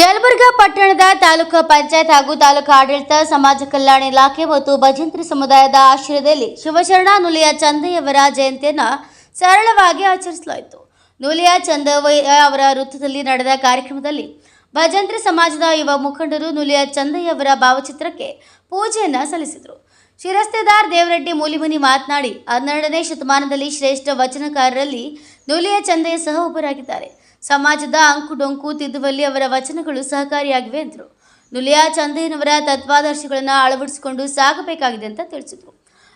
ಯಲಬುರ್ಗಾ ಪಟ್ಟಣದ ತಾಲೂಕು ಪಂಚಾಯತ್ ಹಾಗೂ ತಾಲೂಕು ಆಡಳಿತ ಸಮಾಜ ಕಲ್ಯಾಣ ಇಲಾಖೆ ಮತ್ತು ಭಜಂತ್ರಿ ಸಮುದಾಯದ ಆಶ್ರಯದಲ್ಲಿ ಶಿವಶರಣ ನುಲಿಯ ಚಂದಯ್ಯವರ ಜಯಂತಿಯನ್ನು ಸರಳವಾಗಿ ಆಚರಿಸಲಾಯಿತು. ನುಲಿಯ ಚಂದಯ್ಯ ಅವರ ವೃತ್ತದಲ್ಲಿ ನಡೆದ ಕಾರ್ಯಕ್ರಮದಲ್ಲಿ ಭಜಂತ್ರಿ ಸಮಾಜದ ಯುವ ಮುಖಂಡರು ನುಲಿಯ ಚಂದಯ್ಯವರ ಭಾವಚಿತ್ರಕ್ಕೆ ಪೂಜೆಯನ್ನು ಸಲ್ಲಿಸಿದರು. ಶಿರಸ್ತೆದಾರ್ ದೇವರೆಡ್ಡಿ ಮೂಲಿಮುನಿ ಮಾತನಾಡಿ, ಹನ್ನೆರಡನೇ ಶತಮಾನದಲ್ಲಿ ಶ್ರೇಷ್ಠ ವಚನಕಾರರಲ್ಲಿ ನುಲಿಯ ಚಂದಯ್ಯ ಸಹ ಒಬ್ಬರಾಗಿದ್ದಾರೆ. ಸಮಾಜದ ಅಂಕು ಡೊಂಕು ತಿದ್ದುವಲ್ಲಿ ಅವರ ವಚನಗಳು ಸಹಕಾರಿಯಾಗಿವೆ ಎಂದರು. ನುಲಿಯ ಚಂದಯ್ಯನವರ ತತ್ವಾದರ್ಶಗಳನ್ನು ಅಳವಡಿಸಿಕೊಂಡು ಸಾಗಬೇಕಾಗಿದೆ ಅಂತ ತಿಳಿಸಿದರು.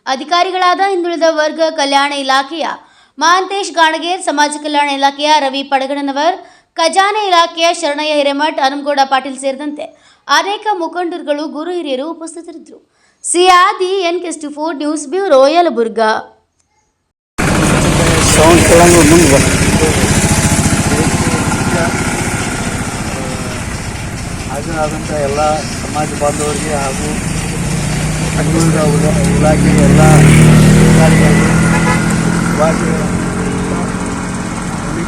ಅಧಿಕಾರಿಗಳಾದ ಹಿಂದುಳಿದ ವರ್ಗ ಕಲ್ಯಾಣ ಇಲಾಖೆಯ ಮಹಾಂತೇಶ್ ಗಾಣಗೇರ್, ಸಮಾಜ ಕಲ್ಯಾಣ ಇಲಾಖೆಯ ರವಿ ಪಡಗಣನವರ್ ಖಜಾನೆ ಇಲಾಖೆಯ ಶರಣಯ್ಯ ಹಿರೇಮಠ್, ಹನುಮಗೌಡ ಪಾಟೀಲ್ ಸೇರಿದಂತೆ ಅನೇಕ ಮುಖಂಡರುಗಳು, ಗುರು ಹಿರಿಯರು ಉಪಸ್ಥಿತರಿದ್ದರು. ಸಿಯಾದಿ ಎನ್ ಕೆಸ್ಟಿ ಫೋರ್ ನ್ಯೂಸ್ ಬ್ಯೂರೋ, ಯಲಬುರ್ಗ. ಹಾಜರಾದಂಥ ಎಲ್ಲ ಸಮಾಜ ಬಾಂಧವರಿಗೆ ಹಾಗೂ ಉಲ- ಇಲಾಖೆಯ ಎಲ್ಲ ಅಧಿಕಾರಿಗಳಿಗೆ ಶುಭಾಶಯ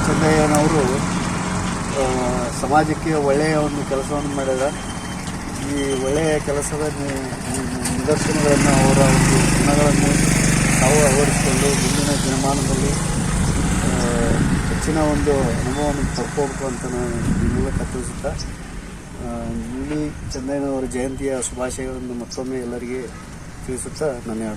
ಚಂದಯ್ಯನವರು ಸಮಾಜಕ್ಕೆ ಒಳ್ಳೆಯ ಒಂದು ಕೆಲಸವನ್ನು ಮಾಡಿದ. ಈ ಒಳ್ಳೆಯ ಕೆಲಸದ ನಿದರ್ಶನಗಳನ್ನು ಅವರ ಒಂದು ಗುಣಗಳನ್ನು ತಾವು ಅಳವಡಿಸಿಕೊಂಡು ಮುಂದಿನ ದಿನಮಾನದಲ್ಲಿ ಹೆಚ್ಚಿನ ಒಂದು ಅನುಭವವನ್ನು ಪಡ್ಕೋಬೇಕು ಅಂತ ನಾನು ಈ ಮೂಲಕ ತಿಳಿಸುತ್ತಾ ಇಲ್ಲಿ ಚಂದಯ್ಯನವರ ಜಯಂತಿಯ ಶುಭಾಶಯಗಳನ್ನು ಮತ್ತೊಮ್ಮೆ ಎಲ್ಲರಿಗೆ ತಿಳಿಸುತ್ತಾ ನನ್ನ